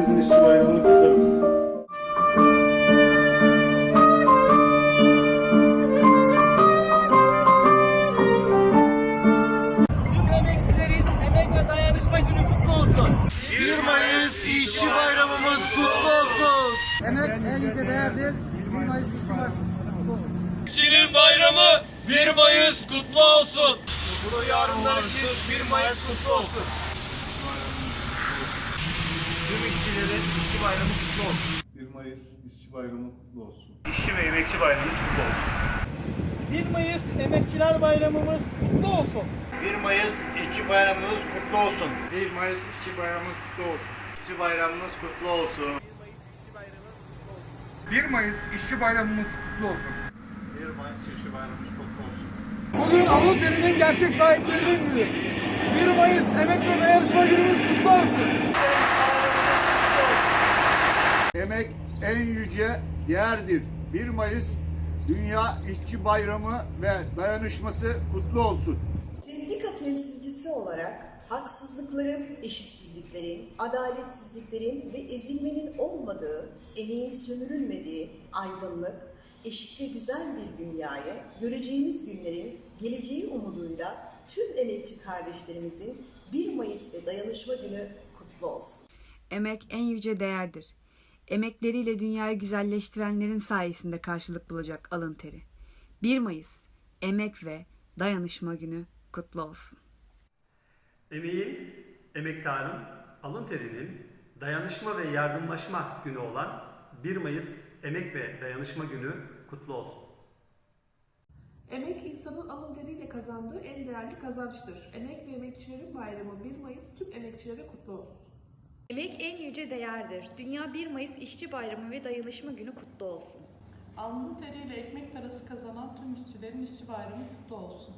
İşçi Bayramı'nı kutlarım. Emek ve dayanışma günü kutlu olsun. 1 Mayıs İşçi Bayramımız kutlu olsun. Emek en yüce değerdir. 1 Mayıs işçi var. İşçinin bayramı 1 Mayıs kutlu olsun. Bunu yarınlar için 1 Mayıs kutlu olsun. İşçi bayramı kutlu olsun. 1 Mayıs İşçi Bayramı kutlu olsun. İşçi ve emekçi bayramımız kutlu olsun. 1 Mayıs Emekçiler Bayramımız kutlu olsun. 1 Mayıs İşçi Bayramımız kutlu olsun. 1 Mayıs İşçi Bayramımız kutlu olsun. İşçi Bayramımız kutlu olsun. 1 Mayıs İşçi Bayramımız kutlu olsun. 1 Mayıs İşçi Bayramımız kutlu olsun. Bugün alın terinin gerçek sahiplerinin günü. 1 Mayıs Emek ve Dayanışma Günümüz kutlu olsun. Emek en yüce değerdir. 1 Mayıs Dünya İşçi Bayramı ve dayanışması kutlu olsun. Sendika temsilcisi olarak haksızlıkların, eşitsizliklerin, adaletsizliklerin ve ezilmenin olmadığı, emeğin sömürülmediği aydınlık, eşit ve güzel bir dünyayı göreceğimiz günlerin geleceği umuduyla tüm emekçi kardeşlerimizin 1 Mayıs ve Dayanışma Günü kutlu olsun. Emek en yüce değerdir. Emekleriyle dünyayı güzelleştirenlerin sayesinde karşılık bulacak alın teri. 1 Mayıs Emek ve Dayanışma Günü kutlu olsun. Emeğin, emektarın, alın terinin, dayanışma ve yardımlaşma günü olan 1 Mayıs Emek ve Dayanışma Günü kutlu olsun. Emek insanın alın teriyle kazandığı en değerli kazançtır. Emek ve emekçilerin bayramı 1 Mayıs tüm emekçilere kutlu olsun. Emek en yüce değerdir. Dünya 1 Mayıs İşçi Bayramı ve Dayanışma Günü kutlu olsun. Alnının teriyle ekmek parası kazanan tüm işçilerin işçi bayramı kutlu olsun.